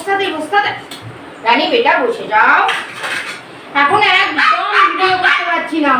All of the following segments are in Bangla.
বস তাদের বস তাদের বস তাদের রানী বেটা, বসে যাও। এখন একদম ভিডিও করতে পারছি না।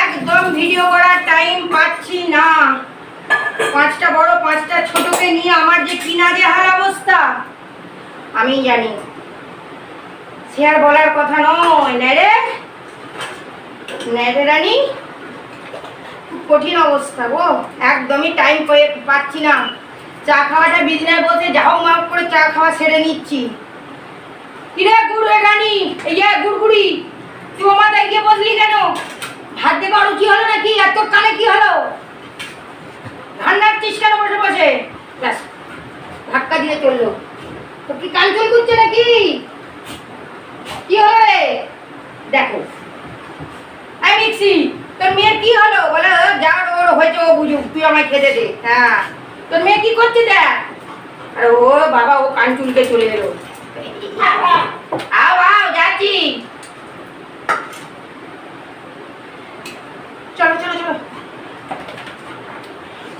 একদম ভিডিও করার টাইম পাচ্ছি না। পাঁচটা বড়, পাঁচটা ছোটকে নিয়ে আমার যে কিনা যে হার অবস্থা আমি জানি। সে আর বলার কথা নয়। নেড়ে নেড়ে রানী? খুব কঠিন অবস্থা গো, একদমই টাইম পাচ্ছি না। চা খাওয়াটা বিজনেস বসে যাও মাপ করে চা খাওয়া সেরে নিচ্ছি। কিরে গুড় রানী? এই গুড়গুড়ি, তুই আমার গিয়ে বসলি কেন? ভাত দেবে কি হলো নাকি? আর তোর কানে কি হলো? ঠান্ডাচ্ছিস কেন বসে বসে? ব্যাস, ধাক্কা দিয়ে চলল। তো কি কান চল করছে নাকি? কি হবে? দেখো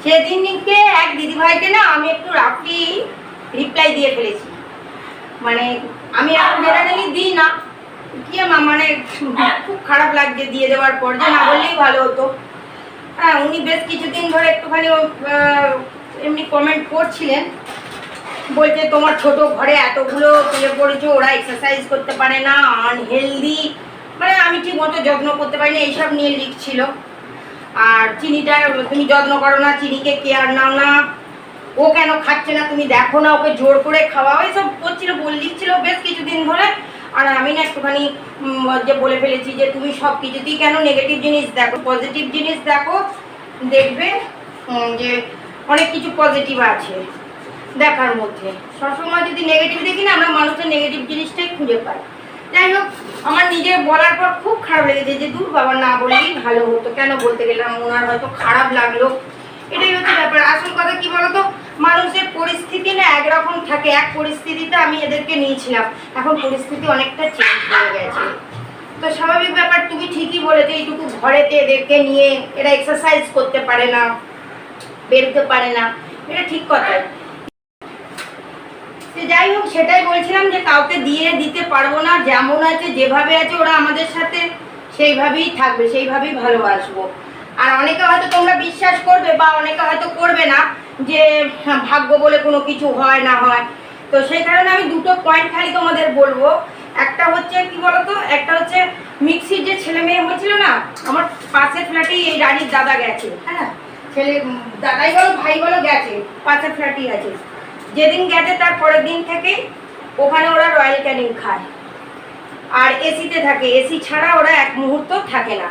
সেদিনকে এক দিদিভাইকে না আমি একটু রাফলি রিপ্লাই দিয়ে ফেলেছি। মানে আমি এখন জেনারেলি দিই না। মা মানে খুব খারাপ লাগছে দিয়ে দেওয়ার পর যে না বললেই ভালো হতো। হ্যাঁ উনি বেশ কিছুদিন ধরে একটুখানি এমনি কমেন্ট করছিলেন। বলছে, তোমার ছোট ঘরে এতগুলো পেয়ে পড়েছে ওরা এক্সারসাইজ করতে পারে না আনহেলদি মানে আমি ঠিক মতো যত্ন করতে পারি না এইসব নিয়ে লিখছিল। আর চিনিটা, তুমি যত্ন করো না, চিনিকে কেয়ার নাও না। ও কেন খাচ্ছে না, তুমি দেখো না, ওকে জোর করে খাওয়া এসব করছিল লিখছিল বেশ কিছুদিন ধরে। আর আমি না একটুখানি যে বলে ফেলেছি যে তুমি সব কিছুতেই কেন নেগেটিভ জিনিস দেখো? পজিটিভ জিনিস দেখো, দেখবে যে অনেক কিছু পজিটিভ আছে দেখার মধ্যে। সবসময় যদি নেগেটিভ দেখি না, আমরা মানুষের নেগেটিভ জিনিসটাই খুঁজে পাই। যাই হোক, আমার নিজের বলার পর খুব খারাপ লেগেছে যে, দূর বাবা, না বললেই ভালো হতো। কেন বলতে গেলাম? ওনার হয়তো খারাপ লাগল। এটাই হচ্ছে ব্যাপার। আসল কথা কি বলতো? মানুষের পরিস্থিতি না একরকম থাকে। এক পরিস্থিতিতে আমি এদেরকে নিয়েছিলাম। এখন পরিস্থিতি অনেকটা চেঞ্জ হয়ে গেছে। তো স্বাভাবিক ব্যাপার, তুমি ঠিকই বলেছ, এইটুকু ঘরেতে এদেরকে নিয়ে এরা এক্সারসাইজ করতে পারে না, বেরোতে পারে না। এটা ঠিক কথাই সে যাই হোক, সেটাই বলছিলাম যে কাউকে দিয়ে দিতে পারব না। যেমন আছে, যেভাবে আছে, ওরা আমাদের সাথে সেইভাবেই থাকবে, সেইভাবেই ভালোবাসবো। আর অনেকে হয়তো তোমরা বিশ্বাস করবে বা অনেকে হয়তো করবে না যে হ্যাঁ, ভাগ্য বলে কোনো কিছু হয় না হয়। তো সেই কারণে আমি দুটো পয়েন্ট খালি তোমাদের বলব। একটা হচ্ছে কি বলতো? একটা হচ্ছে মিক্সির যে ছেলে মেয়ে হয়েছিল না আমার পাশের ফ্ল্যাটেই এই রানীর দাদা গেছে। হ্যাঁ ছেলে দাদাই বলো ভাই বলো গেছে পাশের ফ্ল্যাটই আছে। যেদিন গেছে তার পরের দিন থেকে ওখানে ওরা রয়্যাল ক্যানিং খায়। আর এসিতে থাকে। এসি ছাড়া ওরা এক মুহূর্ত থাকে না।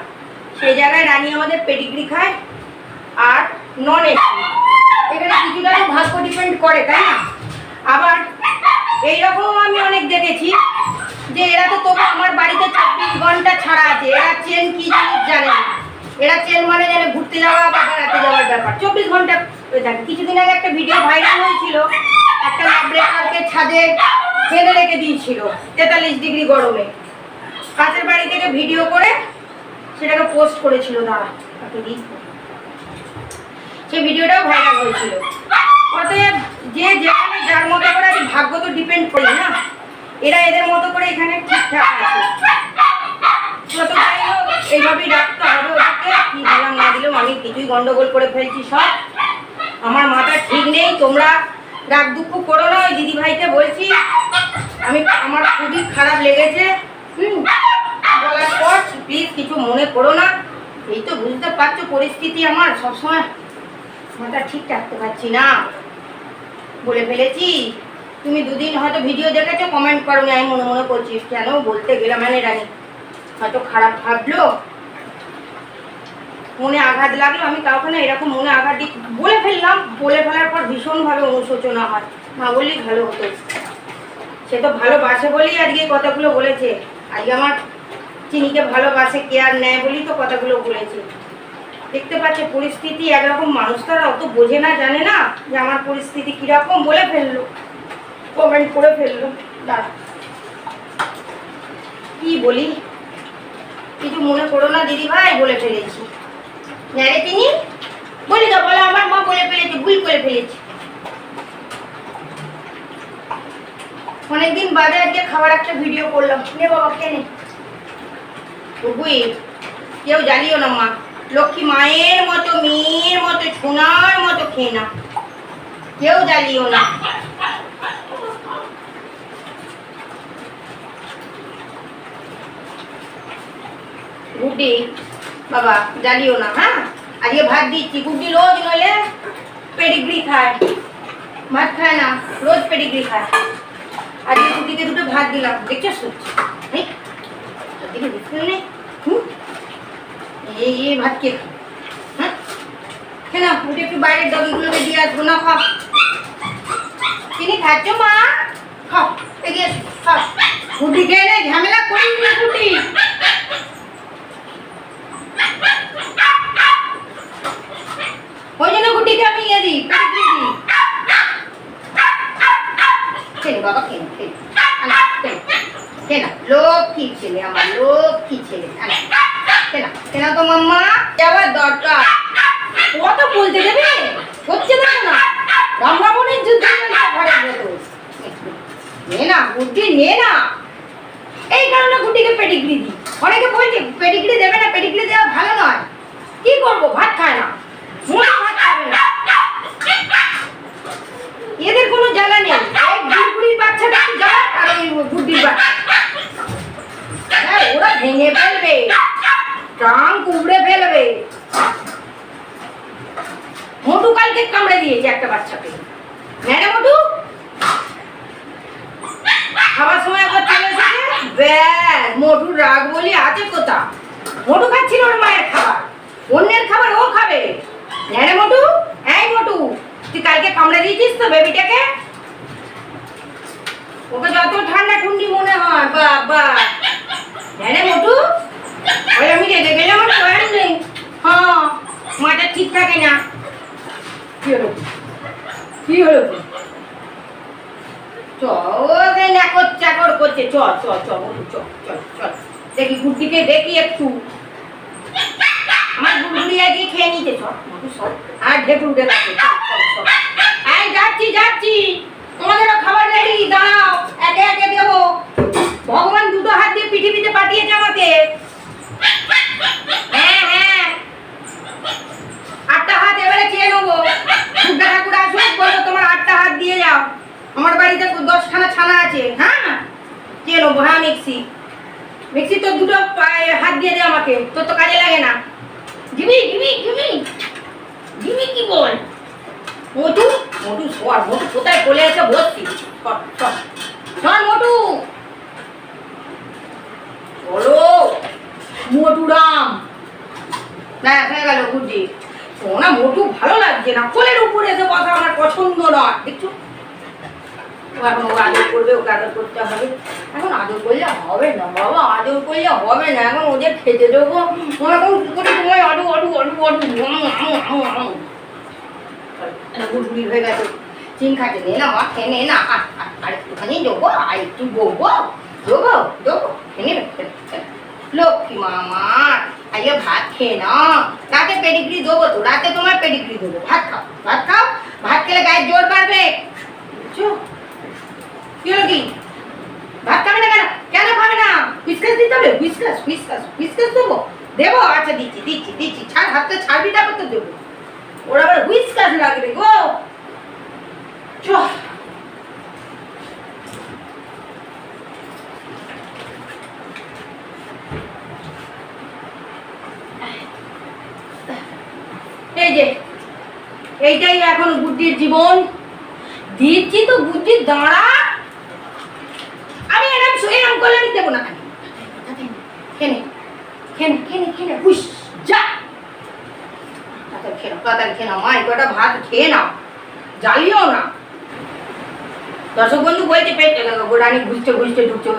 সেই জায়গায় রানী আমাদের পেডিগ্রি খায় আর নন এসি এখানে কিছুটা ভাগ্য ডিপেন্ড করে, তাই না? আবার এইরকম আমি অনেক দেখেছি যে এরা তো তবু আমার বাড়িতে চব্বিশ ঘণ্টা ছাড়া আছে। এরা চেন কি জিনিস জানে এরা চেন মানে জানে ঘুরতে যাওয়া বা বেড়াতে যাওয়ার ব্যাপার। চব্বিশ ঘণ্টা থাকে কিছুদিন আগে একটা ভিডিও ভাইরাল হয়েছিল, একটা লাবরেটারকে ছাদে ফেলে রেখে দিয়েছিল, তেতাল্লিশ ডিগ্রি গরমে। কাছের বাড়ি থেকে ভিডিও করে সেটাকে পোস্ট করেছিল দাঁড়া তাকে দিই। সেই ভিডিওটাও ভাইরাল হয়েছিল। অতএব যে যেখানে যার মতো করে আমি ভাগ্য তো ডিপেন্ড করি না, এরা এদের মতো করে এখানে ঠিকঠাক আছে। এইভাবেই রাখতে হবে ওদেরকে। কি দিলাম না দিলাম আমি কিছুই গন্ডগোল করে ফেলছি সব। আমার মাথা ঠিক নেই, তোমরা রাগ দুঃখ করো না, ওই দিদিভাইকে বলছি। আমি, আমার খুবই খারাপ লেগেছে। হুম, বলার পর প্লিজ কিছু মনে করো না। এই তো বুঝতে পারছ পরিস্থিতি আমার সবসময়। মাথা ঠিক রাখতে পারছি না। বলে ফেলেছি। তুমি দুদিন হয়তো ভিডিও দেখেছ কমেন্ট করো আমি মনে মনে করছি, কেন বলতে গেলাম মানে রানী? হয়তো খারাপ ভাবলো। মনে আঘাত লাগল, আমি কাউকে না এরকম মনে আঘাত দিই। বলে ফেললাম, বলে ফেলার পর ভীষণভাবে অনুশোচনা হয়। না বললেই ভালো হতো। সে তো ভালোবাসে বলেই আজকে কথাগুলো বলেছে। আজকে আমার চিনিকে ভালোবাসে কেয়ার নেয় বলেই তো কথাগুলো বলেছে। দেখতে পাচ্ছে পরিস্থিতি একরকম মানুষ, তারা অত বোঝে না, জানে না যে আমার পরিস্থিতি কীরকম বলে ফেলল। কমেন্ট করে ফেলল। দাঁড়া। কি বলি? কিছু মনে করো না দিদি ভাই বলে ফেলেছি। রে তিনি? বলি না, বলে আমার মা বলে ফেলেছে, ভুল করে ফেলেছি। অনেকদিন বাদে আজকে খাবার একটা ভিডিও করলাম। নে বাবা, খেয়ে বুই কেউ জানিও না মা। লক্ষ্মী মায়ের মতো, মেয়ের মতো, সোনার মতো খেয়ে না। কেউ জ্বালিও না। গুড্ডি, বাবা, জ্বালিও না হ্যাঁ? আজকে ভাত দিচ্ছি। গুড্ডি রোজ নইলে পেডিগ্রি খায়। ভাত খায় না, রোজ পেডিগ্রি খায়। আজকে গুড্ডিকে দুটো ভাত দিলাম। দেখছ? সত্যি। দিকে নেই হুম? এই এই কে? খায়? হ্যাঁ খেয়ে ঝামেলা করিস ওই জন্য গুড্ডিকে আমি ইয়ে দিই খেলে বাবা খেলে খেলে খেলে লক্ষ্মী ছেলে, আমার লক্ষ্মী ছেলে। খেলা তো মাম্মা যাওয়ার দরকার কত বলতে দেবে হচ্ছে না না রাম রাবণের যুদ্ধ ঘরে নে না, বুদ্ধি নে না। এই কারণে গুটিকে পেডিগ্রি দিই অনেকে বলছে, পেডিগ্রি দেবে না, পেডিগ্রি দেওয়া ভালো নয়। কি করব? ভাত খায় না মোটা ভাত খাবে না এদের কোনো জ্বালা নেই এই গুড়গুড়ির বাচ্চাটা একটু জ্বালা আর ওই গুড্ডির বাচ্চা হ্যাঁ ওরা ভেঙে ফেলবে টাং কুবড়ে ফেলবে মোটু কালকে কামড়ে দিয়েছে একটা বাচ্চাকে হ্যাঁ রাগ বলি আছে কোথা মোটু খাচ্ছিল ওর মায়ের খাবার। অন্যের খাবার ও খাবে। হ্যাঁ মোটু হ্যাঁ মোটু তুই কালকে কামড়ে দিয়েছিস তো বেবিটাকে ওকে যত ঠান্ডা ঠুন্ডি মনে হয় বাবা হ্যাঁ রে মোটু ওই আমি রেগে গেলে আমার পয়েন্ট নেই হ্যাঁ মাটা ঠিক থাকে না কি হলো কি হলো চ ওকে নাকর চাকর করছে চ চ চল দেখি গুড্ডিকে দেখি একটু। আমার গুড়গুড়ি আগে খেয়ে নিতে চ মোটু সব আর ঢেকে চল, চল, চল। এই যাচ্ছি যাচ্ছি। তোমাদেরও খাবার রেডি দাঁড়াও। একে একে দেবো। ভগবান দুটো হাত দিয়ে পৃথিবীতে পাঠিয়েছে আমাকে। হ্যাঁ হ্যাঁ। আটটা হাত এবারে খেয়ে নেব। ঠাকুর আসুক বলব তোমার আটটা হাত দিয়ে যাও। আমার বাড়িতে দশখানা ছানা আছে। হ্যাঁ? নেব হ্যাঁ মিক্সি। মিক্সি তো দুটো হাত দিয়ে দে আমাকে, তোর তো কাজে লাগে না। জিমি কি বল? মোটু সর কোথায় বলে আছে সর বলো। হয়ে গেল না ভালো লাগছে না। কোলের উপরে এসে বসা আমার পছন্দ নয়, দেখছ? এখন ও আদর করবে, ওকে আদর করতে হবে। এখন আদর করলে হবে না, বাবা, আদর করলে হবে না। এখন ওদের খেতে দেবো। ও এখন করে তোমায় আমু আমু আমু আমু গুড়গুড়ি হয়ে গেছে। চিন খাটে নে না, মা, খেয়ে নে না। আর একটুখানি দেবো আর একটু দেবো দেবো দেবো। খেয়ে। লক্ষ্মী মামা আজকে ভাত খেয়ে না রাতে পেডিগ্রি দেবো তো, রাতে তোমার পেডিগ্রি দেবো। ভাত খাও ভাত খাও। ভাত খেলে গায়ে জোর বাড়বে। বুঝছ? কি হলো কি? ভাত খাবে না কেন? কেন খাবে না? দিতে হবে? দেবো? দেবো? আচ্ছা দিচ্ছি দিচ্ছি দিচ্ছি। ছাড় ছাড়বি, তারপর তো দেবো। আবার লাগবে গো। চ এই যে, এইটাই এখন বুদ্ধির জীবন। দিচ্ছি তো বুদ্ধির দাঁড়া আমি এরম এরম করলে আমি দেবো না খেনে খেনে খেনে খেনে হুস যা। তাড়াতাড়ি খেয়ে নাও নাও, মা, এই কটা ভাত খেয়ে নাও, জ্বালিও না। দর্শক বন্ধু বলছে পেট গোড়ানি ঘুরছে ঘুরছে ঢুকছে।